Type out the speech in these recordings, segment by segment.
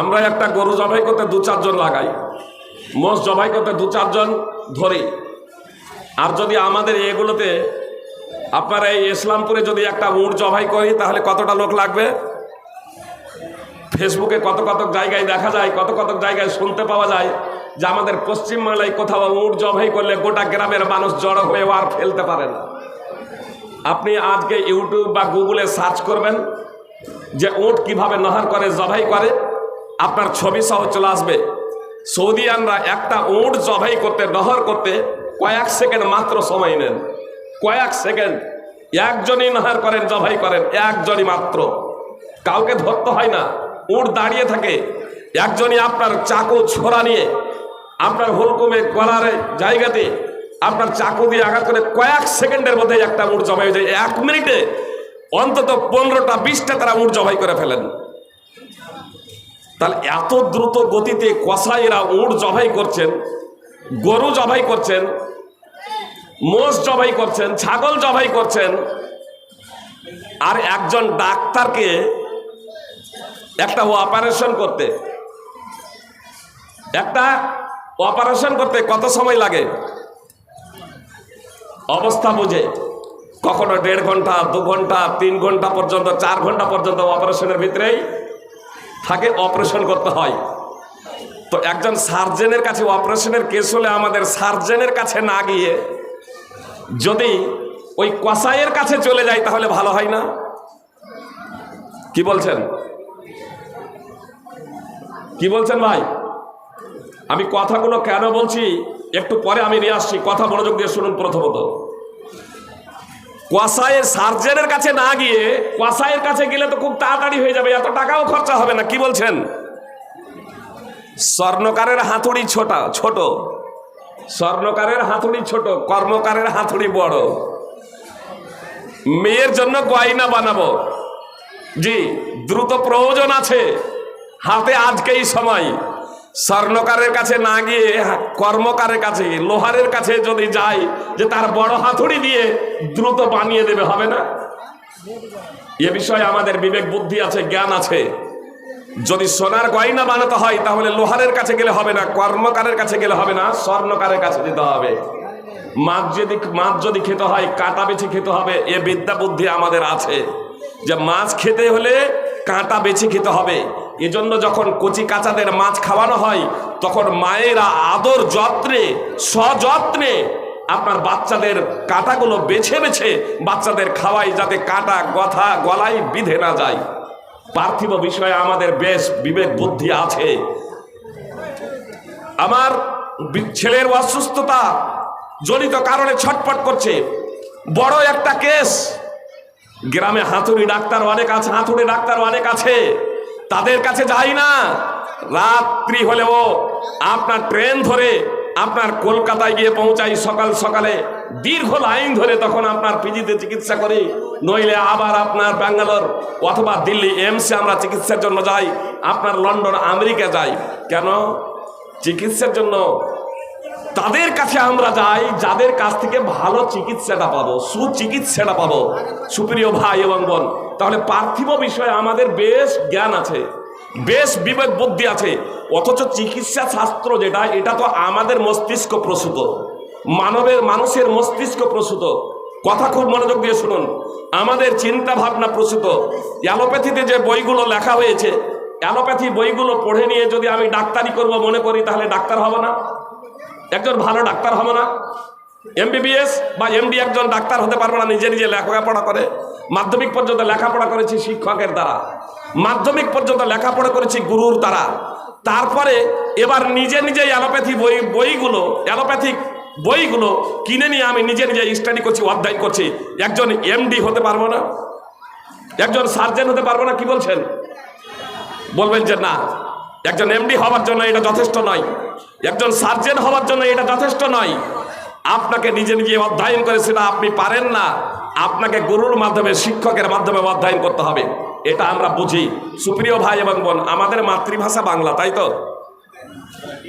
আমরা একটা গরু জবাই করতে দু চারজন লাগাই, মোষ জবাই করতে দু চারজন ধরি। আর যদি আমাদের এগুলোতে আপনারা এই ইসলামপুরে যদি একটা উট জবাই করি, তাহলে কতটা লোক লাগবে? ফেসবুকে কত কত জায়গায় দেখা যায়, কত কত জায়গায় শুনতে পাওয়া যায় যে আমাদের পশ্চিমবাংলায় কোথাও উট জবাই করলে গোটা গ্রামের মানুষ জড়ো হয়ে আর ফেলতে পারে না। আপনি আজকে ইউটিউব বা গুগলে সার্চ করবেন যে উট কীভাবে নহর করে জবাই করে। আপনার ছবি সহ চলে আসবে। সৌদিয়ানরা একটা উট জবাই করতে, নহর করতে কয়েক সেকেন্ড মাত্র সময় নেন। কয়েক সেকেন্ড, একজনই নহর করেন, জবাই করেন, একজনই মাত্র। কাউকে ধরতে হয় না, উট দাঁড়িয়ে থাকে। একজনই আপনার চাকু ছোড়া নিয়ে, আপনার হুলকুমে গলার জায়গাতে আপনার চাকু দিয়ে আঘাত করে কয়েক সেকেন্ডের মধ্যে একটা উট জবাই হয়ে যায়। এক মিনিটে অন্তত পনেরোটা, বিশটা তারা উট জবাই করে ফেলেন। তাহলে এত দ্রুত গতিতে কসাইরা উট জবাই করছেন, গরু জবাই করছেন, মোষ জবাই করছেন, ছাগল জবাই করছেন, আর একজন ডাক্তারকে একটা অপারেশন করতে। একটা অপারেশন করতে কত সময় লাগে? অবস্থা বুঝে। কখনো দেড় ঘণ্টা, দু ঘণ্টা, তিন ঘণ্টা পর্যন্ত, চার ঘণ্টা পর্যন্ত অপারেশনের ভিতরেই থাকে অপারেশন করতে হয়। তো একজন সার্জেনের কাছে, অপারেশনের কেস হলে আমাদের সার্জেনের কাছে না গিয়ে যদি ওই কসাইয়ের কাছে চলে যায়, তাহলে ভালো হয় না? কি বলছেন? কি বলছেন ভাই? আমি কথাগুলো কেন বলছি? একটু পরে আমি নিয়ে আসছি। কথা মনোযোগ দিয়ে শুনুন প্রথমত। কসাইয়ের সার্জেনের কাছে না গিয়ে কসাইয়ের কাছে গেলে তো খুব তাড়াতাড়ি হয়ে যাবে, এত টাকাও খরচা হবে না, কি বলছেন? স্বর্ণকারের হাতুড়ি ছোটা, ছোট। স্বর্ণকারের হাতুড়ি ছোট, কর্মকারের হাতুড়ি বড়। মেয়ের জন্য গয়না বানাবো। জি, দ্রুত প্রয়োজন আছে। হাতে আজকেই সময়। স্বর্ণকারের কাছে না গিয়ে, কর্মকারের কাছে, লোহারের কাছে যদি যাই যে তার বড় হাতুড়ি দিয়ে দ্রুত বানিয়ে দেবে, হবে না? এ বিষয়ে আমাদের বিবেক, বুদ্ধি আছে, জ্ঞান আছে। যদি সোনার গয়না বানাতে হয়, তাহলে লোহারের কাছে গেলে হবে না, কর্মকারের কাছে গেলে হবে না, স্বর্ণকারের কাছে যেতে হবে। মাছ যদি মাছ যদি খেতে হয়, কাঁটা বেছে খেতে হবে, এ বিদ্যা বুদ্ধি আমাদের আছে। যে মাছ খেতে হলে কাঁটা বেছে খেতে হবে। এজন্য যখন কচি কাঁচাদের মাছ খাওয়ানো হয়, তখন মায়েরা আদর যত্নে, সযত্নে আপনার বাচ্চাদের কাঁটাগুলো বেছে বেছে বাচ্চাদের খাওয়াই যাতে কাঁটা, গথা গলায় বিধে না যায়। পার্থিব বিষয়ে আমাদের বেশ বিবেক বুদ্ধি আছে। আমার ছেলের অসুস্থতা জনিত কারণে ছটফট করছে। বড় একটা কেস। গ্রামে হাতুড়ি ডাক্তার অনেক আছে, হাতুড়ি ডাক্তার অনেক আছে। তাদের কাছে যাই না। রাত্রি হলেও আপনার ট্রেন ধরে আপনার কলকাতায় গিয়ে পৌঁছাই সকাল সকালে। দীর্ঘ লাইন ধরে তখন আপনার পিজিতে চিকিৎসা করি। নইলে আবার আপনার ব্যাঙ্গালোর অথবা দিল্লি এমসে আমরা চিকিৎসার জন্য যাই। আপনার লন্ডন আমেরিকা যাই। কেন? চিকিৎসার জন্য তাদের কাছে আমরা যাই, যাদের কাছ থেকে ভালো চিকিৎসাটা পাবো, সুচিকিৎসাটা পাবো, সুপ্রিয় ভাই এবং বোন, তাহলে পার্থিব বিষয়ে আমাদের বেশ জ্ঞান আছে, বেশ বিবেক বুদ্ধি আছে, অথচ চিকিৎসা শাস্ত্র যেটা, এটা তো আমাদের মস্তিষ্ক প্রসূত, মানবের, মানুষের মস্তিষ্ক প্রসূত। কথা খুব মনোযোগ দিয়ে শুনুন, আমাদের চিন্তা ভাবনা প্রসূত। অ্যালোপ্যাথিতে যে বইগুলো লেখা হয়েছে, অ্যালোপ্যাথি বইগুলো পড়ে নিয়ে যদি আমি ডাক্তারি করব মনে করি, তাহলে ডাক্তার হব না। একজন ভালো ডাক্তার হবে না। এমবিবিএস বা এমডি একজন ডাক্তার হতে পারবে না, নিজে নিজে লেখাপড়া করে। মাধ্যমিক পর্যন্ত লেখাপড়া করেছি শিক্ষকের দ্বারা। মাধ্যমিক পর্যন্ত লেখাপড়া করেছি গুরুর দ্বারা। তারপরে এবার নিজে নিজে অ্যালোপ্যাথি বই, বইগুলো, অ্যালোপ্যাথিক বইগুলো কিনে নিয়ে আমি নিজে নিজে স্টাডি করছি, অধ্যয়ন করছি। একজন এমডি হতে পারব না। একজন সার্জেন হতে পারব না, কি বলছেন? বলবেন যে না। একজন এমডি হওয়ার জন্য এটা যথেষ্ট নয়। একজন সার্জেন হওয়ার জন্য এটা যথেষ্ট নয়। আপনাকে নিজে নিজে অধ্যয়ন করে সেটা আপনি পারেন না। আপনাকে গুরুর মাধ্যমে, শিক্ষকের মাধ্যমে অধ্যয়ন করতে হবে। এটা আমরা বুঝি। সুপ্রিয় ভাই এবং বোন, আমাদের মাতৃভাষা বাংলা, তাই তো?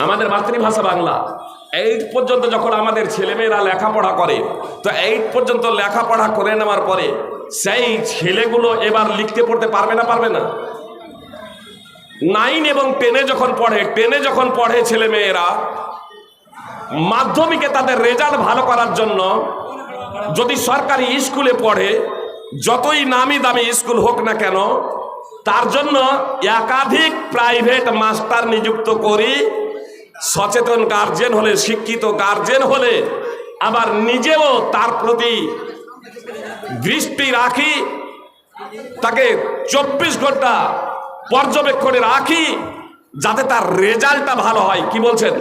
আমাদের মাতৃভাষা বাংলা। এইট পর্যন্ত যখন আমাদের ছেলেমেয়েরা লেখাপড়া করে, তো এইট পর্যন্ত লেখাপড়া করে নেওয়ার পরে সেই ছেলেগুলো এবার লিখতে পড়তে পারবে না পারবে না? নাইন এবং টেনে যখন পড়ে, টেনে যখন পড়ে ছেলে মেয়েরা, মাধ্যমিকে তাদের রেজাল্ট ভালো করার জন্য যদি সরকারি স্কুলে পড়ে, যতই নামি দামি স্কুল হোক না কেন, তার জন্য একাধিক প্রাইভেট মাস্টার নিযুক্ত করি। সচেতন গার্জেন হলে, শিক্ষিত গার্জেন হলে, আবার নিজেও তার প্রতি দৃষ্টি রাখি। তাকে চব্বিশ ঘণ্টা পর্যবেক্ষণে রাখি যাতে তার রেজাল্টটা ভালো হয়। কি বলছেন?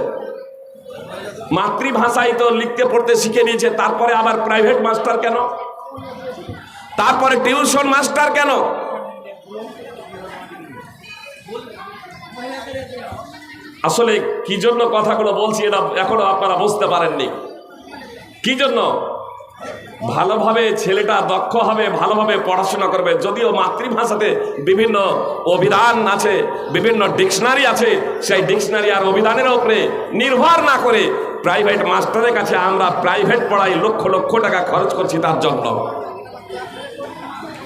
মাতৃভাষায় তো লিখতে পড়তে শিখে নিয়েছে, তারপরে আবার প্রাইভেট মাস্টার কেন? তারপরে টিউশন মাস্টার কেন? আসলে কি জন্য কথাগুলো বলছি এটা এখনও আপনারা বুঝতে পারেননি। কি জন্য? ভালোভাবে ছেলেটা দক্ষ হবে, ভালোভাবে পড়াশোনা করবে। যদিও মাতৃভাষাতে বিভিন্ন অভিধান আছে, বিভিন্ন ডিকশনারি আছে, সেই ডিকশনারি আর অভিধানের উপরে নির্ভর না করে প্রাইভেট মাস্টারের কাছে আমরা প্রাইভেট পড়াই লক্ষ লক্ষ টাকা খরচ করছি তার জন্য।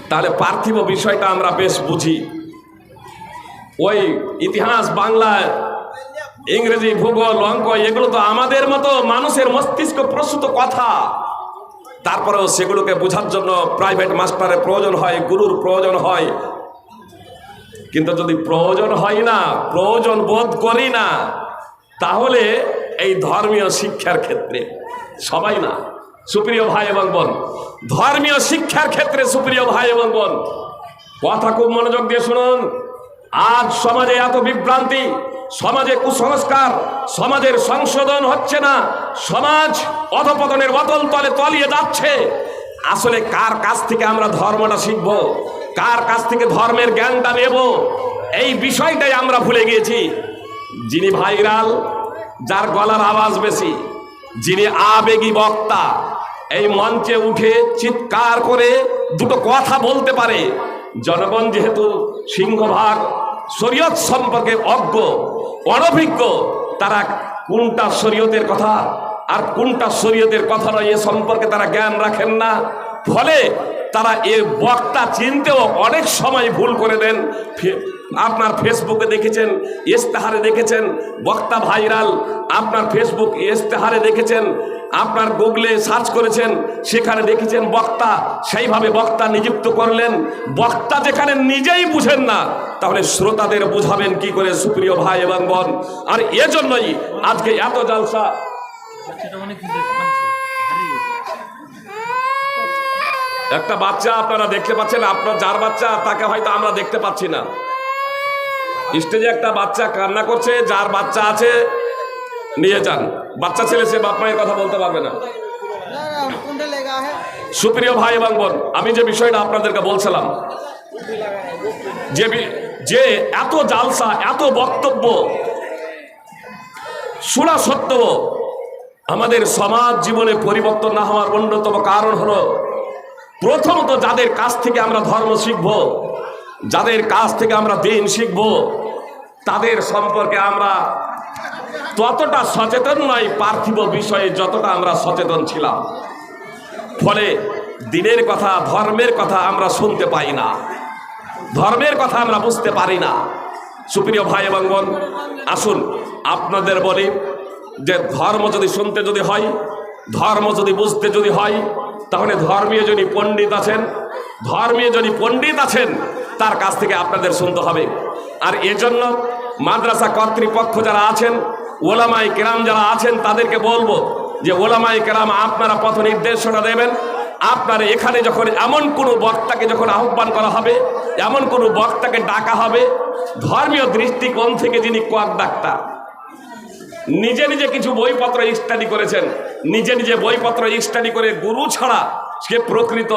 তাহলে পার্থিব বিষয়টা আমরা বেশ বুঝি। ওই ইতিহাস বাংলায় ইংরেজি, ভূগোল, অঙ্ক, এগুলো তো আমাদের মতো মানুষের মস্তিষ্ক প্রস্তুত কথা। তারপরেও সেগুলোকে বোঝার জন্য প্রাইভেট মাস্টারের প্রয়োজন হয়, গুরুর প্রয়োজন হয়। কিন্তু যদি প্রয়োজন হয় না, প্রয়োজন বোধ করি না, তাহলে এই ধর্মীয় শিক্ষার ক্ষেত্রে, সবাই না, সুপ্রিয় ভাই এবং বোন, ধর্মীয় শিক্ষার ক্ষেত্রে সুপ্রিয় ভাই এবং বোন, কথা খুব মনোযোগ দিয়ে শুনুন। আজ সমাজে এত বিভ্রান্তি সমাজে কুসংস্কার, সমাজের সংশোধন হচ্ছে না, সমাজ অধপতনের অতল তলে তলিয়ে যাচ্ছে। আসলে কার কাছ থেকে আমরা ধর্মটা শিখব? কার কাছ থেকে ধর্মের জ্ঞানটা নেব? এই বিষয়টাই আমরা ভুলে গিয়েছি। যিনি ভাইরাল যার গলার আওয়াজ বেশি, যিনি আবেগী বক্তা, এই মঞ্চে উঠে চিৎকার করে দুটো কথা বলতে পারে। জনগণ যেহেতু সিংহভাগ শরীয়ত সম্পর্কে অজ্ঞ, অনভিজ্ঞ, তারা কোনটা শরীয়তের কথা আর কোনটা শরীয়তের কথা নয়, এ সম্পর্কে তারা জ্ঞান রাখেন না। ফলে তারা এ বক্তা চিনতেও অনেক সময় ভুল করে দেন। আপনার ফেসবুকে দেখেছেন, ইস্তেহারে দেখেছেন, বক্তা ভাইরাল, আপনার ফেসবুক ইস্তেহারে দেখেছেন আপনার গুগলে সার্চ করেছেন, সেখানে দেখেছেন বক্তা, সেইভাবে বক্তা নিযুক্ত করলেন। বক্তা যেখানে নিজেই বুঝেন না, তাহলে শ্রোতাদের বুঝাবেন কি করে সুপ্রিয় ভাই এবং বোন। আর এজন্যই আজকে এত জালসা। একটা বাচ্চা আপনারা দেখতে পাচ্ছেন, আপনার যার বাচ্চা, তাকে হয়তো আমরা দেখতে পাচ্ছি না। স্টেজে একটা বাচ্চা কান্না করছে, যার বাচ্চা আছে, নিয়ে যান। বাচ্চা ছেলে সে বাপ মায়ের কথা বলতে পারবে না। সুপ্রিয় ভাই এবং বোন, আমি যে বিষয়টা আপনাদেরকে বলছিলাম, যে যে এত জালসা, এত বক্তব্য, শোনা সত্ত্বেও আমাদের সমাজ জীবনে পরিবর্তন না হওয়ার অন্যতম কারণ হলো, প্রথমত যাদের কাছ থেকে আমরা ধর্ম শিখব, যাদের কাছ থেকে আমরা দিন শিখব, তাদের সম্পর্কে আমরা ততটা সচেতন নয় পার্থিব বিষয়ে যতটা আমরা সচেতন ছিলাম। ফলে দিনের কথা, ধর্মের কথা আমরা শুনতে পাই না। ধর্মের কথা আমরা বুঝতে পারি না। সুপ্রিয় ভাই এবং বোন, আসুন আপনাদের বলি যে ধর্ম যদি শুনতে যদি হয়, ধর্ম যদি বুঝতে যদি হয়, তাহলে ধর্মীয় যিনি পণ্ডিত আছেন, ধর্মীয় যিনি পণ্ডিত আছেন, তার কাছ থেকে আপনাদের শুনতে হবে। আর এজন্য মাদ্রাসা কর্তৃপক্ষ যারা আছেন ওলামাই কেরাম যারা আছেন, তাদেরকে বলব যে ওলামাই কেরাম, আপনারা পথ নির্দেশনা দেবেন। আপনার এখানে যখন এমন কোনো বক্তাকে যখন আহ্বান করা হবে, এমন কোনো বক্তাকে ডাকা হবে, ধর্মীয় দৃষ্টিকোণ থেকে যিনি কোয়াক ডাক্তার, নিজে নিজে কিছু বইপত্র স্টাডি করেছেন, নিজে নিজে বইপত্র স্টাডি করে গুরু ছাড়া সে প্রকৃত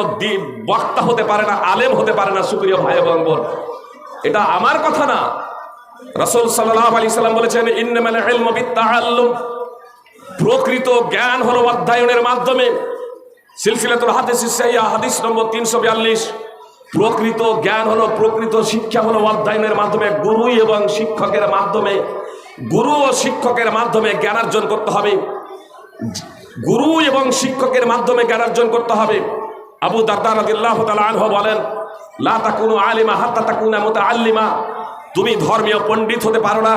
বক্তা হতে পারে না, আলেম হতে পারে না, সুপ্রিয় ভাই বোন। এটা আমার কথা না। রসুল সাল্লাহ আলি সাল্লাম বলেছেন, ইন্নামাল ইলমু বিত্তাআল্লুম। প্রকৃত জ্ঞান হলো অধ্যয়নের মাধ্যমে। সিলসিলাতুল হাদিস সাইয়া হাদিস নম্বর তিনশো বিয়াল্লিশ। প্রকৃত জ্ঞান হলো, প্রকৃত শিক্ষা হলো অধ্যয়নের মাধ্যমে, গুরু এবং শিক্ষকের মাধ্যমে। গুরু ও শিক্ষকের মাধ্যমে জ্ঞান অর্জন করতে হবে। গুরু এবং শিক্ষকের মাধ্যমে জ্ঞান অর্জন করতে হবে। আবু দারদার রাদিয়াল্লাহু তাআলা আনহু বলেন, লা তাকুনু আলিমা হাত্তা তাকুনা মুতাআল্লিমা। তুমি ধর্মীয় পণ্ডিত হতে পারো না।